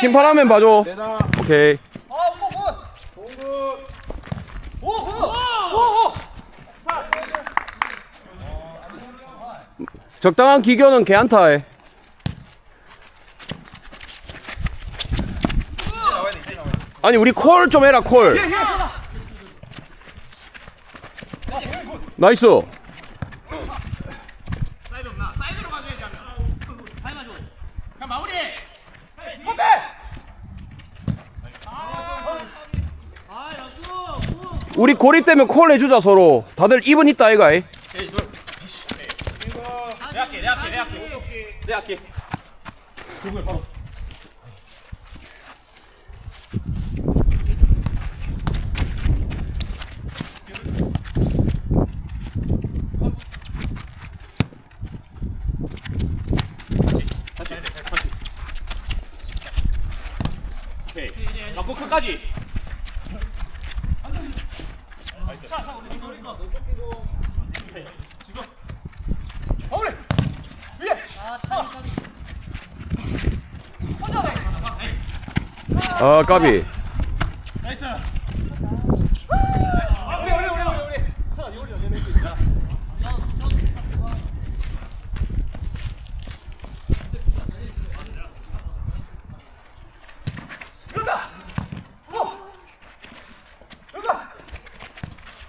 심판하면 봐줘. 오케이. 적당한 기교는 걔한타 해. 나와야 돼. 이제 나와야 돼. 아니 우리 콜 좀 해라 콜. 나이스. 사이드 없나? 사이드로 가줘야지 하면. 잘 가줘. 그냥 마무리. 컴백. 우리 고립되면 콜 해주자 서로. 다들 입은 있다 아이가. 이. 내가 할게, 내가 할게, 내가 할게. 내가 할게. 누구야, 바로. 오케이. 맞고 끝까지. 아 까비. 나이스. 우리 우리 우리 우리 우리. 자, 요리 열리는 거 있다. 이거다. 어. 이거다.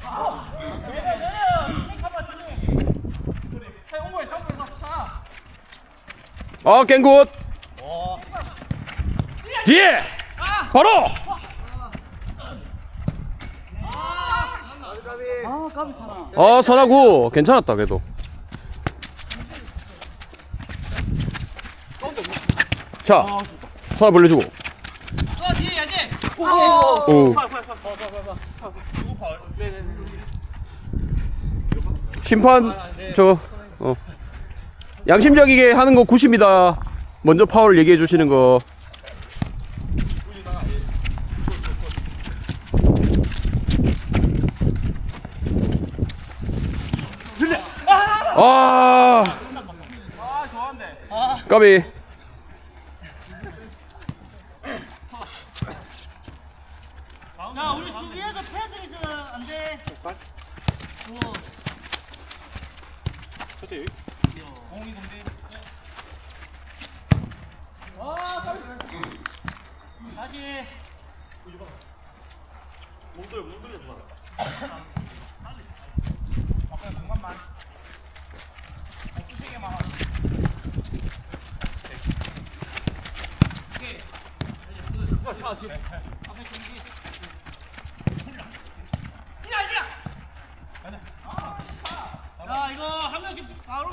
아. 그래, 그래. 한번 주네. 자, 홍보해, 홍보해, 자. 아 깽굿. 뒤에. 바로. 아 선하고 괜찮았다 그래도. 자, 선아 벌려주고. 어. 오. 심판 저 어. 양심적이게 하는 거 굿입니다. 먼저 파울 얘기해 주시는 거. 아, 아. 까비. 자, 우리 수비에서 패스 있으면 안 돼. 어. 첫째. 공이 공대. 아, 빨리. 다시. 몸들 몸들 봐. 앞에 공간만. 수직에만 하자. 오케이. 앞에 경기. 지나, 지나. 자, 이거 한 명씩 바로.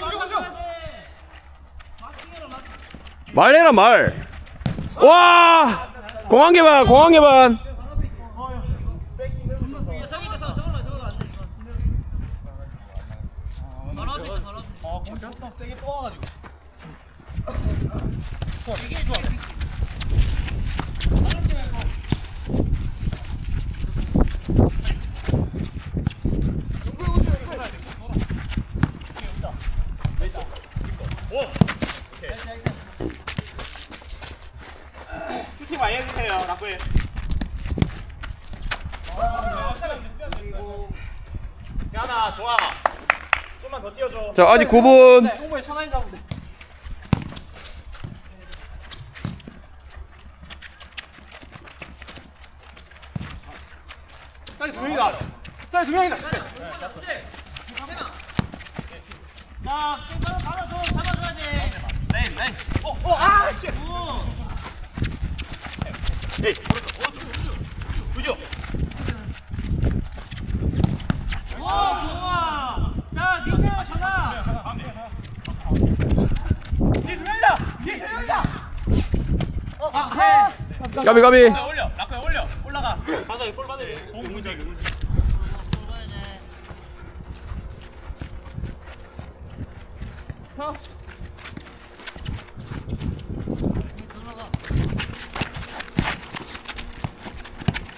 말해라 말. 와, 공항 개반, 공항 개반. 저기 있다, 저걸로, 저걸로 안 돼. 바로 앞에 있다, 바로 앞에. 어, 진짜 또 세게 뽑아가지고. 이게 좋아. 팀 많이 해주세요. 라쿠에. 야나 좋아. 좀만 더 뛰어줘. 자, 아직 9분. 홍보에 천안이 잡으면 돼. 사이 두 명이다. 사이 두 명이다. 자, 좀 받아줘, 잡아줘야지. 레인 레인. 어, 어, 아, 씨. 에이, 오른쪽 오른쪽. 그죠? 오, 좋아. 자, 밑에 전화. 뒤에 두 명이다. 뒤에 세 명이다. 아, 해. 까비 까비. 올려. 라쿠에 올려. 올라가. 바닥에 볼 바닥에. 공 문제 공문제.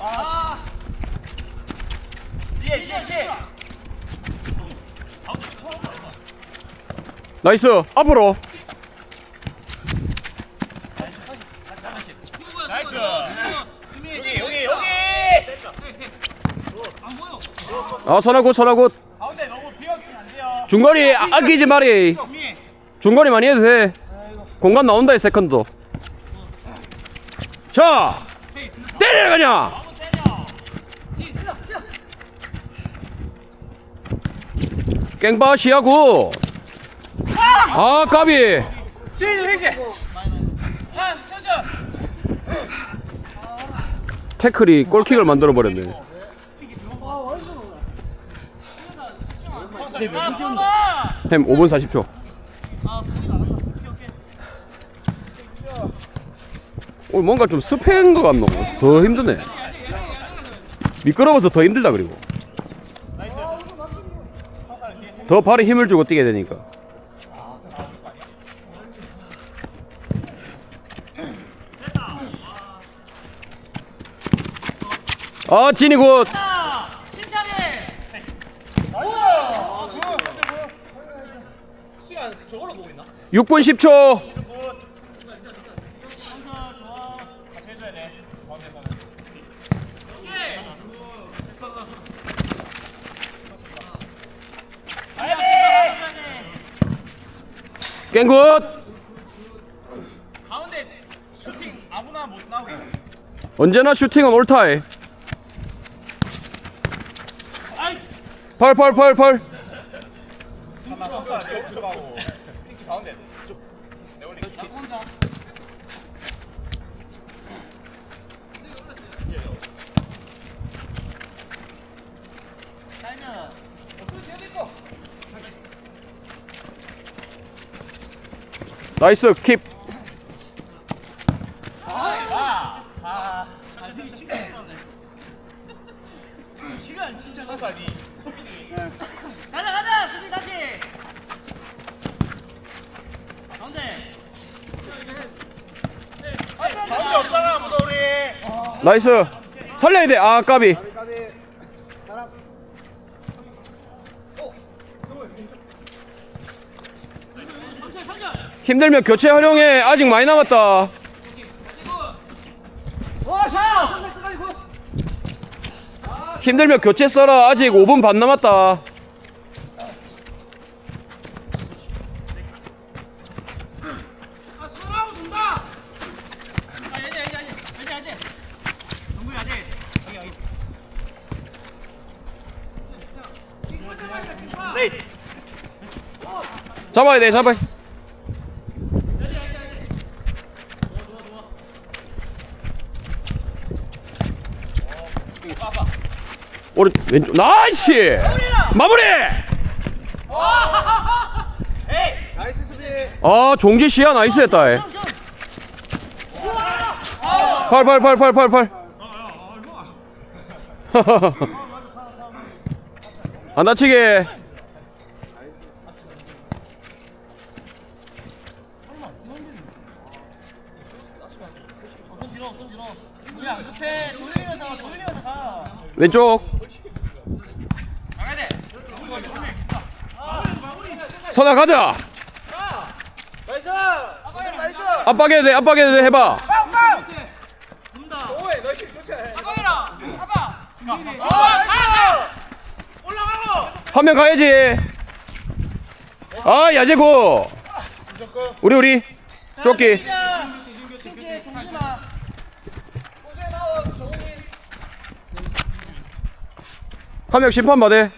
아, 뒤에 뒤에 뒤에. 나이스 앞으로 나이스. 여기 여기 여기. 아 선하굿 선하굿. 가운데 너무 비어주면 안 돼요. 중거리 아, 아끼지 말이 중거리 많이 해도 돼. 공간 나온다 이 세컨드 자 때려 그냥. 깽바 시하고 아 까비. 태클이 골킥을 만들어 버렸네 햄 5분 40초. 오늘 뭔가 좀 습한 것 같노? 더 힘드네. 미끄러워서 더 힘들다 그리고. 더 발에 힘을 주고 뛰게 되니까. 아 진이 굿 시간 저걸로 보고 있나? 6분 10초. 깽굿. 가운데 슈팅 아무나 못 나오게. 언제나 슈팅은 옳다이. 펄펄펄펄 들어가고. 가운데. 내 원래 나이스 킵. 가자 가자 수비 다시. 가운데. 없잖아 아무도 우리. 나이스. 살려야 돼 아 까비 힘들면 교체 활용해. 아직 많이 남았다. 힘들면 교체 써라. 아직 5분 반 남았다. 잡아야 돼 잡아 오른 왼쪽 나이스! 마무리! 아 종지 나이스 했다 팔팔팔팔팔팔. 안 다치게. 우리 안 급해 돌리면서 돌리면서 가 왼쪽 가야 돼. 선아 가자 나이스. 나이스. 압박해도 돼 압박해도 돼 해봐 아빠 아, 올라가고. 한 명 가야지 아 무조건. 우리 우리 조끼 한명 심판 받아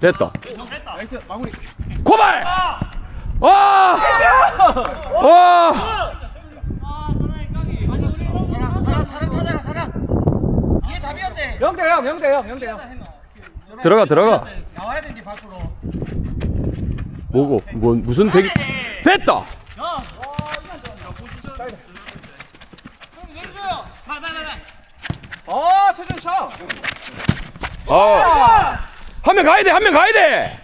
됐다 나이스 마무리. 고발 와! 와! 사람 사람 찾아가 사람 뒤에 답이었대 영대 형 영대 형 영대 형. 들어가 들어가 나와야 되지 밖으로 뭐고 뭐 무슨 대기 됐다 아 최준 샷. 아 한 명 가야 돼, 한 명 가야 돼.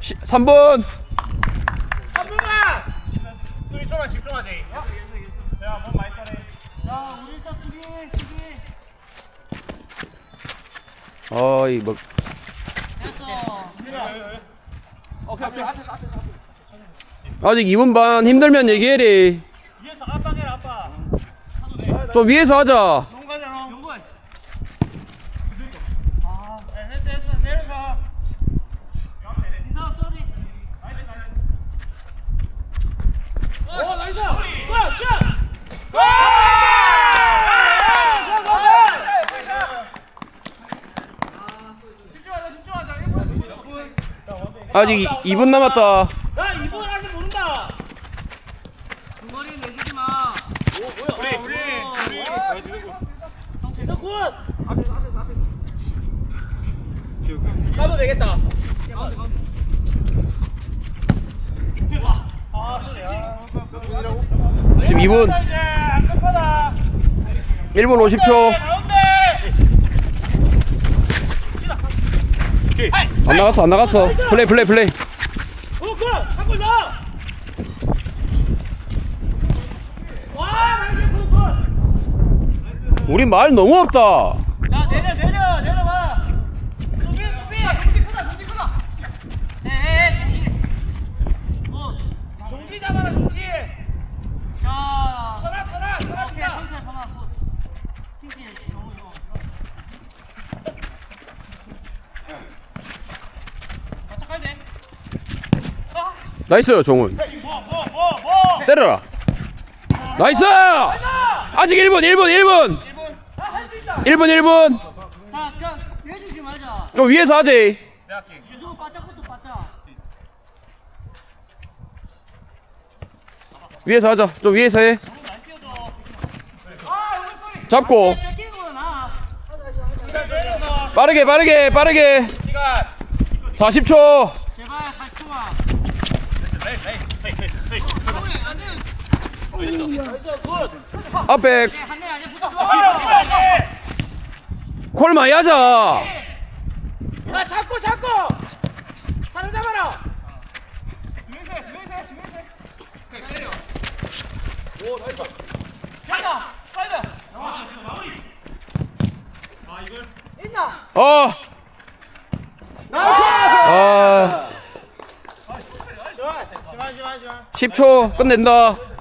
시, 3분. 3분만. 수비 좀만 집중하지. 어? 야, 몸 많이 써네. 야, 우리 일단 수비, 수비. 어이 뭐. 아직 2분 반 힘들면 얘기해리. 위에서 압박해라 압박 좀 위에서 하자 농 가잖아 농구 아 했어 했어 내려가 인사 쏘리. 오 나이스 굿 아직 2분 남았다. 야 이번 아직 모른다. 중거리 내주지 마. 우리 우리 우리. 정체적 굿 나도 되겠다. 아, 지금 2분. 이제 안 급하다. 1분 50초 안 나갔어 안 나갔어 플레이 플레이 플레이 굿굿 한골 더! 와 나이스 굿 굿 우리 말 너무 없다 야 내려 내려 내려봐 수비 수비 정지 크다, 정지 크다. 에, 에, 정지. 어 종지 잡아라 종지 자. 서라 서라 서라 오케이, 서라 상태 하나. 칭칭. 너무 좋아. 착하야 돼 나이스 뭐뭐뭐뭐 때려라. 나이스! 아직 1분 1분 1분. 1분 1분. 자, 그냥 내주지 말자. 좀 위에서 하지. 위에서 하자. 좀 위에서 해. 잡고. 빠르게 빠르게 빠르게. 시간 40초 제발 8초만. 앞에. 콜 많이 하자. 야 잡고 잡고! 사람 잡아라! 어. 아, 좋아 좋아 좋아 좋아. 10초 끝낸다